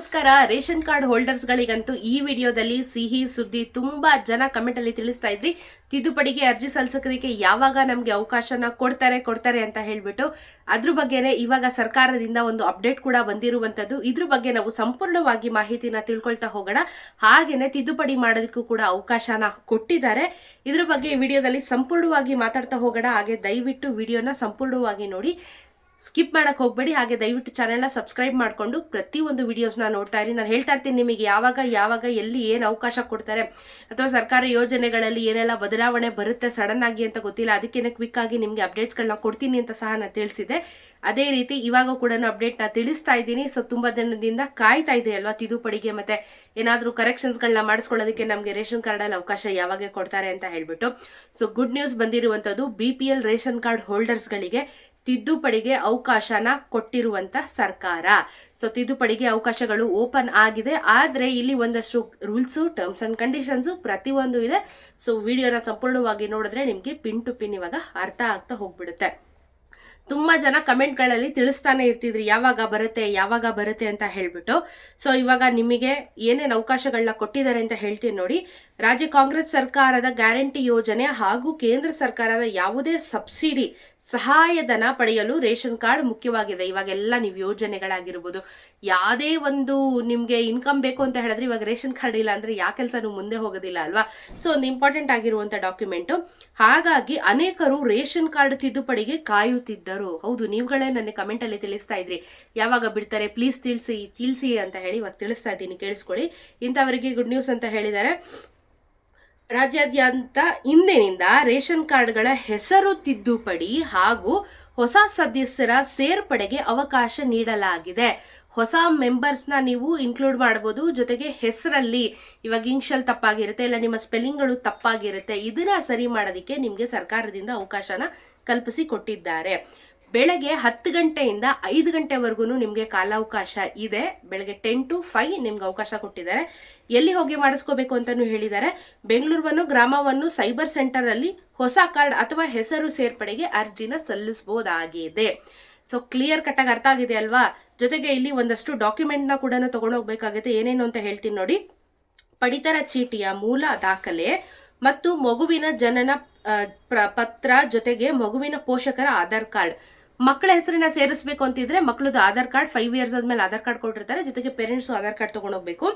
ನಮಸ್ಕಾರ. Ration card holders ಗಳಿಗಂತೂ ಈ ವಿಡಿಯೋದಲ್ಲಿ ಸಿಹಿ ಸುದ್ದಿ ತುಂಬಾ ಜನ ಕಮೆಂಟ್ ಅಲ್ಲಿ ತಿಳಿಸ್ತಾ ಇದ್ರಿ. ತಿದ್ದುಪಡಿಗೆ ಅರ್ಜಿ ಸಲ್ಲಿಸೋದಕ್ಕೆ ಯಾವಾಗ ನಮ್ಗೆ ಅವಕಾಶನ ಕೊಡ್ತಾರೆ ಕೊಡ್ತಾರೆ ಅಂತ ಹೇಳ್ಬಿಟ್ಟು ಅದ್ರ ಬಗ್ಗೆನೇ ಇವಾಗ ಸರ್ಕಾರದಿಂದ ಒಂದು ಅಪ್ಡೇಟ್ ಕೂಡ ಬಂದಿರುವಂತದ್ದು. ಇದ್ರ ಬಗ್ಗೆ ನಾವು ಸಂಪೂರ್ಣವಾಗಿ ಮಾಹಿತಿನ ತಿಳ್ಕೊಳ್ತಾ ಹೋಗೋಣ. ಹಾಗೇನೆ ತಿದ್ದುಪಡಿ ಮಾಡೋದಕ್ಕೂ ಕೂಡ ಅವಕಾಶನ ಕೊಟ್ಟಿದ್ದಾರೆ. ಇದ್ರ ಬಗ್ಗೆ ವಿಡಿಯೋದಲ್ಲಿ ಸಂಪೂರ್ಣವಾಗಿ ಮಾತಾಡ್ತಾ ಹೋಗೋಣ. ಹಾಗೆ ದಯವಿಟ್ಟು ವಿಡಿಯೋನ ಸಂಪೂರ್ಣವಾಗಿ ನೋಡಿ. ಸ್ಕಿಪ್ ಮಾಡೋಕ್ಕೆ ಹೋಗಬೇಡಿ, ಹಾಗೆ ದಯವಿಟ್ಟು ಚಾನೆಲ್ನ ಸಬ್ಸ್ಕ್ರೈಬ್ ಮಾಡಿಕೊಂಡು ಪ್ರತಿಯೊಂದು ವಿಡಿಯೋಸ್ನ ನೋಡ್ತಾ ಇರಿ. ನಾನು ಹೇಳ್ತಾ ಇರ್ತೀನಿ ನಿಮಗೆ ಯಾವಾಗ ಯಾವಾಗ, ಎಲ್ಲಿ ಏನು ಅವಕಾಶ ಕೊಡ್ತಾರೆ, ಅಥವಾ ಸರ್ಕಾರಿ ಯೋಜನೆಗಳಲ್ಲಿ ಏನೆಲ್ಲ ಬದಲಾವಣೆ ಬರುತ್ತೆ ಸಡನ್ ಆಗಿ ಅಂತ ಗೊತ್ತಿಲ್ಲ, ಅದಕ್ಕೇನೆ ಕ್ವಿಕ್ ಆಗಿ ನಿಮಗೆ ಅಪ್ಡೇಟ್ಸ್ಗಳನ್ನ ಕೊಡ್ತೀನಿ ಅಂತ ಸಹ ನಾನು ತಿಳಿಸಿದೆ. ಅದೇ ರೀತಿ ಇವಾಗ ಕೂಡ ಅಪ್ಡೇಟ್ನ ತಿಳಿಸ್ತಾ ಇದ್ದೀನಿ. ಸೊ, ತುಂಬ ದಿನದಿಂದ ಕಾಯ್ತಾ ಇದೆ ಅಲ್ವಾ ತಿದ್ದುಪಡಿಗೆ ಮತ್ತೆ ಏನಾದರೂ ಕರೆಕ್ಷನ್ಸ್ಗಳನ್ನ ಮಾಡಿಸ್ಕೊಳ್ಳೋದಕ್ಕೆ ನಮಗೆ ರೇಷನ್ ಕಾರ್ಡಲ್ಲಿ ಅವಕಾಶ ಯಾವಾಗ ಕೊಡ್ತಾರೆ ಅಂತ ಹೇಳ್ಬಿಟ್ಟು. ಸೊ ಗುಡ್ ನ್ಯೂಸ್ ಬಂದಿರುವಂಥದ್ದು B P L ration card ಹೋಲ್ಡರ್ಸ್ಗಳಿಗೆ ತಿದ್ದುಪಡಿಗೆ ಅವಕಾಶನ ಕೊಟ್ಟಿರುವಂತ ಸರ್ಕಾರ. ಸೊ ತಿದ್ದುಪಡಿಗೆ ಅವಕಾಶಗಳು ಓಪನ್ ಆಗಿದೆ. ಆದ್ರೆ ಇಲ್ಲಿ ಒಂದಷ್ಟು ರೂಲ್ಸು ಟರ್ಮ್ಸ್ ಅಂಡ್ ಕಂಡೀಷನ್ಸು ಪ್ರತಿಯೊಂದು ಇದೆ. ಸೊ ವಿಡಿಯೋನ ಸಂಪೂರ್ಣವಾಗಿ ನೋಡಿದ್ರೆ ನಿಮಗೆ ಪಿನ್ ಟು ಪಿನ್ ಇವಾಗ ಅರ್ಥ ಆಗ್ತಾ ಹೋಗ್ಬಿಡುತ್ತೆ. ತುಂಬಾ ಜನ ಕಮೆಂಟ್ಗಳಲ್ಲಿ ತಿಳಿಸ್ತಾನೆ ಇರ್ತಿದ್ರಿ, ಯಾವಾಗ ಬರುತ್ತೆ ಯಾವಾಗ ಬರುತ್ತೆ ಅಂತ ಹೇಳ್ಬಿಟ್ಟು. ಸೊ ಇವಾಗ ನಿಮಗೆ ಏನೇನು ಅವಕಾಶಗಳನ್ನ ಕೊಟ್ಟಿದ್ದಾರೆ ಅಂತ ಹೇಳ್ತೀನಿ ನೋಡಿ. ರಾಜ್ಯ ಕಾಂಗ್ರೆಸ್ ಸರ್ಕಾರದ ಗ್ಯಾರಂಟಿ ಯೋಜನೆ ಹಾಗೂ ಕೇಂದ್ರ ಸರ್ಕಾರದ ಯಾವುದೇ ಸಬ್ಸಿಡಿ ಸಹಾಯಧನ ಪಡೆಯಲು ರೇಷನ್ ಕಾರ್ಡ್ ಮುಖ್ಯವಾಗಿದೆ. ಇವಾಗೆಲ್ಲ ನೀವು ಯೋಜನೆಗಳಾಗಿರ್ಬೋದು. ಯಾವುದೇ ಒಂದು ನಿಮಗೆ ಇನ್ಕಮ್ ಬೇಕು ಅಂತ ಹೇಳಿದ್ರೆ ಇವಾಗ ರೇಷನ್ ಕಾರ್ಡ್ ಇಲ್ಲ ಅಂದರೆ ಯಾವ ಕೆಲಸನೂ ಮುಂದೆ ಹೋಗೋದಿಲ್ಲ ಅಲ್ವಾ? ಸೊ ಒಂದು ಇಂಪಾರ್ಟೆಂಟ್ ಆಗಿರುವಂಥ ಡಾಕ್ಯುಮೆಂಟು ಹಾಗಾಗಿ ಅನೇಕರು ರೇಷನ್ ಕಾರ್ಡ್ ತಿದ್ದುಪಡಿಗೆ ಕಾಯುತ್ತಿದ್ದರು. ಹೌದು, ನೀವುಗಳೇ ನನಗೆ ಕಮೆಂಟಲ್ಲಿ ತಿಳಿಸ್ತಾ ಇದ್ರಿ. ಯಾವಾಗ ಬಿಡ್ತಾರೆ? ಪ್ಲೀಸ್ ತಿಳಿಸಿ ತಿಳಿಸಿ ಅಂತ ಹೇಳಿ ಇವಾಗ ತಿಳಿಸ್ತಾ ಇದ್ದೀನಿ. ಕೇಳಿಸ್ಕೊಳ್ಳಿ. ಇಂಥವರಿಗೆ ಗುಡ್ ನ್ಯೂಸ್ ಅಂತ ಹೇಳಿದ್ದಾರೆ. ರಾಜ್ಯಾದ್ಯಂತ ಇಂದಿನಿಂದ ರೇಷನ್ ಕಾರ್ಡ್ಗಳ ಹೆಸರು ತಿದ್ದುಪಡಿ ಹಾಗೂ ಹೊಸ ಸದಸ್ಯರ ಸೇರ್ಪಡೆಗೆ ಅವಕಾಶ ನೀಡಲಾಗಿದೆ. ಹೊಸ ಮೆಂಬರ್ಸ್ನ ನೀವು ಇನ್ಕ್ಲೂಡ್ ಮಾಡ್ಬೋದು. ಜೊತೆಗೆ ಹೆಸರಲ್ಲಿ ಇವಾಗ ಇಂಗ್ಷಲ್ ತಪ್ಪಾಗಿರುತ್ತೆ, ಇಲ್ಲ ನಿಮ್ಮ ಸ್ಪೆಲ್ಲಿಂಗ್ಗಳು ತಪ್ಪಾಗಿರುತ್ತೆ. ಇದನ್ನ ಸರಿ ಮಾಡೋದಕ್ಕೆ ನಿಮಗೆ ಸರ್ಕಾರದಿಂದ ಅವಕಾಶನ ಕಲ್ಪಿಸಿ ಕೊಟ್ಟಿದ್ದಾರೆ. ಬೆಳಗ್ಗೆ ಹತ್ತು ಗಂಟೆಯಿಂದ ಐದು ಗಂಟೆವರೆಗೂ ನಿಮಗೆ ಕಾಲಾವಕಾಶ ಇದೆ. ಬೆಳಗ್ಗೆ ಟೆನ್ ಟು ಫೈವ್ ನಿಮ್ಗೆ ಅವಕಾಶ ಕೊಟ್ಟಿದ್ದಾರೆ. ಎಲ್ಲಿ ಹೋಗಿ ಮಾಡಿಸ್ಕೋಬೇಕು ಅಂತಲೂ ಹೇಳಿದ್ದಾರೆ. ಬೆಂಗಳೂರನ್ನು, ಗ್ರಾಮವನ್ನು ಸೈಬರ್ ಸೆಂಟರ್ ಅಲ್ಲಿ ಹೊಸ ಕಾರ್ಡ್ ಅಥವಾ ಹೆಸರು ಸೇರ್ಪಡೆಗೆ ಅರ್ಜಿನ ಸಲ್ಲಿಸಬಹುದಾಗಿದೆ. ಸೊ ಕ್ಲಿಯರ್ ಕಟ್ ಆಗಿ ಅರ್ಥ ಆಗಿದೆ ಅಲ್ವಾ? ಜೊತೆಗೆ ಇಲ್ಲಿ ಒಂದಷ್ಟು ಡಾಕ್ಯುಮೆಂಟ್ನ ಕೂಡ ತಗೊಂಡೋಗ್ಬೇಕಾಗುತ್ತೆ ಏನೇನು ಅಂತ ಹೇಳ್ತೀನಿ ನೋಡಿ. ಪಡಿತರ ಚೀಟಿಯ ಮೂಲ ದಾಖಲೆ ಮತ್ತು ಮಗುವಿನ ಜನನ ಪತ್ರ ಜೊತೆಗೆ ಮಗುವಿನ ಪೋಷಕರ ಆಧಾರ್ ಕಾರ್ಡ್. ಮಕ್ಕಳ ಹೆಸರನ್ನ ಸೇರಿಸಬೇಕು ಅಂತಿದ್ರೆ ಮಕ್ಕಳದ್ದು ಆಧಾರ್ ಕಾರ್ಡ್ ಫೈವ್ ಇಯರ್ಸ್ ಆದ್ಮೇಲೆ ಆಧಾರ್ ಕಾರ್ಡ್ ಕೊಟ್ಟಿರ್ತಾರೆ. ಜೊತೆಗೆ ಪೇರೆಂಟ್ಸ್ ಆಧಾರ್ ಕಾರ್ಡ್ ತಗೊಂಡೋಗ್ಬೇಕು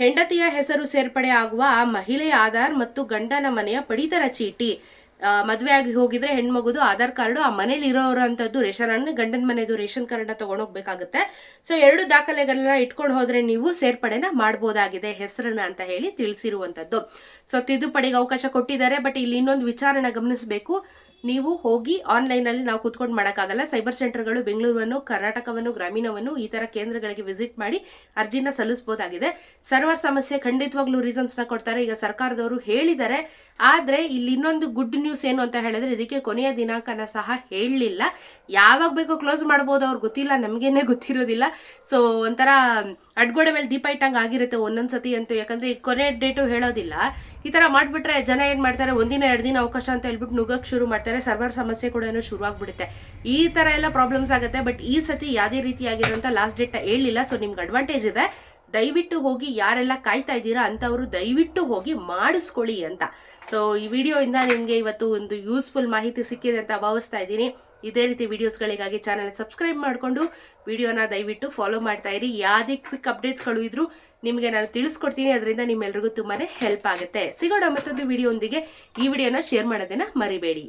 ಹೆಂಡತಿಯ ಹೆಸರು ಸೇರ್ಪಡೆ ಆಗುವ ಆ ಮಹಿಳೆಯ ಆಧಾರ್ ಮತ್ತು ಗಂಡನ ಮನೆಯ ಪಡಿತರ ಚೀಟಿ ಮದುವೆ ಆಗಿ ಹೋಗಿದ್ರೆ ಹೆಣ್ಮಗುದು ಆಧಾರ್ ಕಾರ್ಡು, ಆ ಮನೇಲಿ ಇರೋರಂಥದ್ದು ರೇಷನ್ ಅನ್ನ ಗಂಡನ ಮನೆಯದು ರೇಷನ್ ಕಾರ್ಡ್ನ ತಗೊಂಡೋಗ್ಬೇಕಾಗುತ್ತೆ ಸೊ ಎರಡು ದಾಖಲೆಗಳನ್ನ ಇಟ್ಕೊಂಡು ಹೋದ್ರೆ ನೀವು ಸೇರ್ಪಡೆನ ಮಾಡ್ಬೋದಾಗಿದೆ ಹೆಸರನ್ನ ಅಂತ ಹೇಳಿ ತಿಳಿಸಿರುವಂತದ್ದು ಸೊ ತಿದ್ದುಪಡಿಗೆ ಅವಕಾಶ ಕೊಟ್ಟಿದ್ದಾರೆ ಬಟ್ ಇಲ್ಲಿ ಇನ್ನೊಂದು ವಿಚಾರನ ಗಮನಿಸಬೇಕು. ನೀವು ಹೋಗಿ ಆನ್ಲೈನ್ ಅಲ್ಲಿ ನಾವು ಕುತ್ಕೊಂಡು ಮಾಡೋಕ್ಕಾಗಲ್ಲ. ಸೈಬರ್ ಸೆಂಟರ್ಗಳು ಬೆಂಗಳೂರನ್ನು, ಕರ್ನಾಟಕವನ್ನು, ಗ್ರಾಮೀಣವನ್ನು ಈ ತರ ಕೇಂದ್ರಗಳಿಗೆ ವಿಸಿಟ್ ಮಾಡಿ ಅರ್ಜಿನ ಸಲ್ಲಿಸಬಹುದಾಗಿದೆ ಸರ್ವರ್ ಸಮಸ್ಯೆ ಖಂಡಿತವಾಗ್ಲೂ ರೀಸನ್ಸ್ನ ಕೊಡ್ತಾರೆ. ಈಗ ಸರ್ಕಾರದವರು ಹೇಳಿದ್ದಾರೆ. ಆದ್ರೆ ಇಲ್ಲಿ ಇನ್ನೊಂದು ಗುಡ್ ನ್ಯೂಸ್ ಏನು ಅಂತ ಹೇಳಿದ್ರೆ ಇದಕ್ಕೆ ಕೊನೆಯ ದಿನಾಂಕನ ಸಹ ಹೇಳಲಿಲ್ಲ. ಯಾವಾಗ ಬೇಕೋ ಕ್ಲೋಸ್ ಮಾಡ್ಬೋದು ಅವ್ರು ಗೊತ್ತಿಲ್ಲ. ನಮಗೇನೆ ಗೊತ್ತಿರೋದಿಲ್ಲ. ಸೊ ಒಂಥರ ಅಡ್ಗೋಡೆ ಮೇಲೆ ದೀಪ ಇಟ್ಟಂಗೆ ಆಗಿರುತ್ತೆ ಒಂದೊಂದ್ಸತಿ ಅಂತೂ. ಯಾಕಂದ್ರೆ ಈ ಕೊನೆ ಡೇಟು ಹೇಳೋದಿಲ್ಲ. ಈ ತರ ಮಾಡ್ಬಿಟ್ರೆ ಜನ ಏನ್ ಮಾಡ್ತಾರೆ? ಒಂದಿನ, ಎರಡು ದಿನ ಅವಕಾಶ ಅಂತ ಹೇಳ್ಬಿಟ್ಟು ನುಗ್ಗಕ್ಕೆ ಶುರು ಮಾಡ್ತಾರೆ. ಸರ್ವರ್ ಸಮಸ್ಯೆ ಕೂಡ ಏನೋ ಶುರುವಾಗ್ಬಿಡುತ್ತೆ. ಈ ತರ ಎಲ್ಲ ಪ್ರಾಬ್ಲಮ್ಸ್ ಆಗುತ್ತೆ ಬಟ್ ಈ ಸತಿ ಯಾವುದೇ ರೀತಿಯಾಗಿರುವಂತ ಲಾಸ್ಟ್ ಡೇಟ್ ಹೇಳಿಲ್ಲ ಸೊ ನಿಮ್ಗೆ ಅಡ್ವಾಂಟೇಜ್ ಇದೆ. ದಯವಿಟ್ಟು ಹೋಗಿ ಯಾರೆಲ್ಲ ಕಾಯ್ತಾ ಇದ್ದೀರಾ ಅಂತವರು ದಯವಿಟ್ಟು ಹೋಗಿ ಮಾಡಿಸ್ಕೊಳ್ಳಿ ಅಂತ. ಸೊ ಈ ವಿಡಿಯೋಯಿಂದ ನಿಮಗೆ ಇವತ್ತು ಒಂದು ಯೂಸ್ಫುಲ್ ಮಾಹಿತಿ ಸಿಕ್ಕಿದೆ ಅಂತ ಭಾವಿಸ್ತಾ ಇದ್ದೀನಿ. ಇದೇ ರೀತಿ ವಿಡಿಯೋಸ್ಗಳಿಗಾಗಿ ಚಾನಲ್ ಸಬ್ಸ್ಕ್ರೈಬ್ ಮಾಡಿಕೊಂಡು ವಿಡಿಯೋನ ದಯವಿಟ್ಟು ಫಾಲೋ ಮಾಡ್ತಾ ಇರಿ. ಯಾವುದೇ ಕ್ವಿಕ್ ಅಪ್ಡೇಟ್ಸ್ಗಳು ಇದ್ರೂ ನಿಮಗೆ ನಾನು ತಿಳಿಸ್ಕೊಡ್ತೀನಿ, ಅದರಿಂದ ನಿಮ್ಮೆಲ್ರಿಗೂ ತುಂಬಾ ಹೆಲ್ಪ್ ಆಗುತ್ತೆ. ಸಿಗೋಣ ಮತ್ತೊಂದು ವಿಡಿಯೋ ಈ ವಿಡಿಯೋನ ಶೇರ್ ಮಾಡೋದನ್ನು ಮರಿಬೇಡಿ.